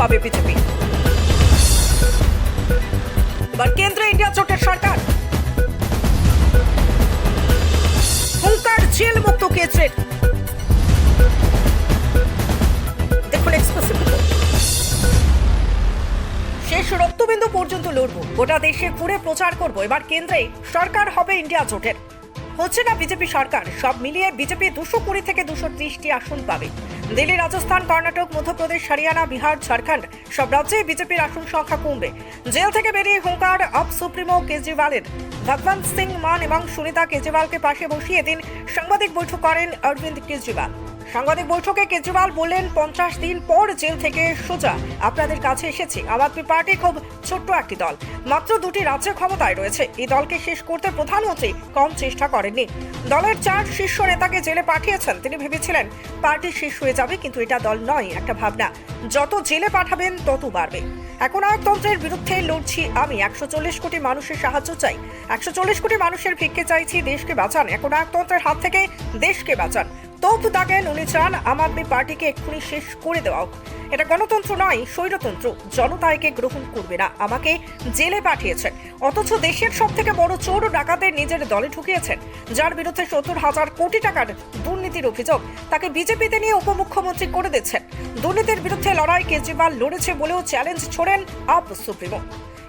পাবে বিজেপি এবার কেন্দ্রে ইন্ডিয়া জোটের সরকার। হুঙ্কার জেল মুক্ত দেখুন শেষ রক্তবিন্দু পর্যন্ত লড়বো। গোটা দেশে ঘুরে প্রচার করব। এবার কেন্দ্রে সরকার হবে ইন্ডিয়া জোটের। হচ্ছে না বিজেপি সরকার? সব মিলিয়ে বিজেপি দুশো কুড়ি থেকে দুশো ত্রিশটি আসন পাবে। দিল্লি, রাজস্থান, কর্ণাটক, মধ্যপ্রদেশ, হরিয়ানা, বিহার, ঝাড়খণ্ড সব রাজ্যে বিজেপির আসন সংখ্যা কমবে। জেল থেকে বেরিয়ে হুঙ্কার অব সুপ্রিমো কেজরিওয়ালের। ভগবন্ত সিং মান এবং সুনিতা কেজরিওয়ালকে পাশে বসিয়ে দিন সাংবাদিক বৈঠক করেন অরবিন্দ কেজরিওয়াল। সাংবাদিক বৈঠকে কেজরিওয়াল বললেন, পঞ্চাশ দিন পর জেল থেকে সোজা। আপনাদের কাছে এসেছে। আম আদমি পার্টি খুব ছোট্ট একটি দল। মাত্র দুটি রাজ্যে ক্ষমতায় রয়েছে। এই দলকে শেষ করতে প্রধানমন্ত্রী কম চেষ্টা করেননি। দলের চার শীর্ষ নেতাকে জেলে পাঠিয়েছেন। তিনি ভেবেছিলেন, পার্টি শেষ হয়ে যাবে, কিন্তু এটা দল নয়, একটা ভাবনা। যত জেলে পাঠাবেন, তত বাড়বে। এখন একতন্ত্রের বিরুদ্ধে লড়ছি আমি। একশো চল্লিশ কোটি মানুষের সাহায্য চাই। একশো চল্লিশ কোটি মানুষের ভিক্ষে চাইছি দেশকে বাঁচান। এখন একতন্ত্রের হাত থেকে দেশকে বাঁচান। তোপ দাগেন, উনি চান আম আদমি পার্টিকে এক্ষুনি শেষ করে দেওয়া হোক। এটা গণতন্ত্র নয়, স্বৈরতন্ত্র। জনতা একে গ্রহণ করবে না। আমাকে জেলে পাঠিয়েছেন। অথচ দেশের সব থেকে বড় চোর ডাকাতের নিজের দলে ঢুকিয়েছেন। যার বিরুদ্ধে সত্তর হাজার কোটি টাকার দুর্নীতির অভিযোগ তাকে বিজেপিতে নিয়ে উপমুখ্যমন্ত্রী করে দিচ্ছেন। দুর্নীতির বিরুদ্ধে লড়াই কেজরিওয়াল লড়েছে বলেও চ্যালেঞ্জ ছোড়েন আপ সুপ্রিমো।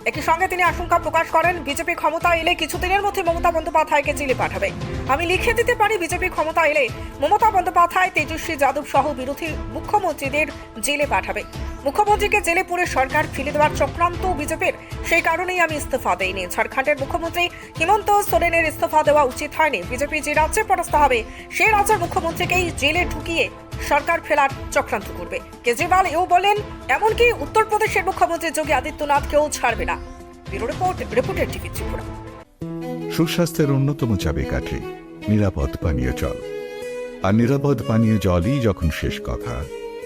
একই সঙ্গে তিনি আশঙ্কা প্রকাশ করেন, বিজেপি ক্ষমতা এলে কিছুদিনের মধ্যে মমতা বন্দ্যোপাধ্যায়কে জেলে পাঠাবে। আমি লিখে দিতে পারি, বিজেপি ক্ষমতা এলে মমতা বন্দ্যোপাধ্যায়, তেজস্বী যাদব সহ বিরোধী মুখ্যমন্ত্রীদের জেলে পাঠাবে। মুখ্যমন্ত্রীকে জেলে পুরে সরকার ফেলে দেওয়ার চক্রান্ত বিজেপির। সেই কারণেই আমি ইস্তফা দেইনি। ঝাড়খণ্ডের মুখ্যমন্ত্রী হিমন্ত সোরেনের ইস্তফা দেওয়া উচিত হয়নি। বিজেপি যে রাজ্যে পরাস্ত হবে সেই রাজ্যের মুখ্যমন্ত্রীকেই জেলে ঢুকিয়ে সরকার ফেলার চক্রান্ত করবে। কেজরিওয়াল এও বলেন, এমনকি উত্তরপ্রদেশের মুখ্যমন্ত্রী যোগী আদিত্যনাথকেও ছাড়বে না। Bureau report TV Tripura. সুস্বাস্থ্যের অন্যতম চাবিকাঠি নিরাপদ পানীয় জল। আর নিরাপদ পানীয় জলই যখন শেষ কথা,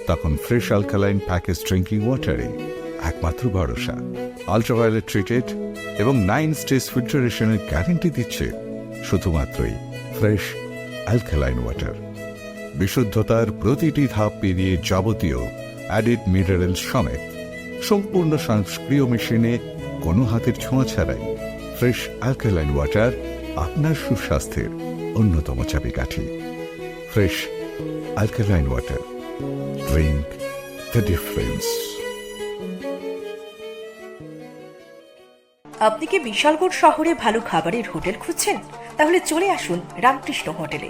তখন ফ্রেশ অ্যালকালাইন প্যাকেজ ড্রিঙ্কিং ওয়াটারে একমাত্র ভরসা। আলট্রাভায়োলেট ট্রিটেড এবং নাইন স্টেজ ফিল্টারেশনের গ্যারেন্টি দিচ্ছে শুধুমাত্রই ফ্রেশ অ্যালকালাইন ওয়াটার। বিশুদ্ধতার প্রতিটি ধাপ পেরিয়ে যাবতীয় অ্যাডিড মিনারেল সমেত সম্পূর্ণ সংস্ক্রিয় মেশিনে কোনো হাতের ছোঁয়া ছাড়াই ফ্রেশ অ্যালকালাইন ওয়াটার আপনার সুস্বাস্থ্যের অন্যতম চাবিকাঠি। Fresh alkaline water drink the difference আপনি কি বিশালগড় শহরে ভালো খাবারের হোটেল খুঁজছেন? তাহলে চলে আসুন রামকৃষ্ণ হোটেলে।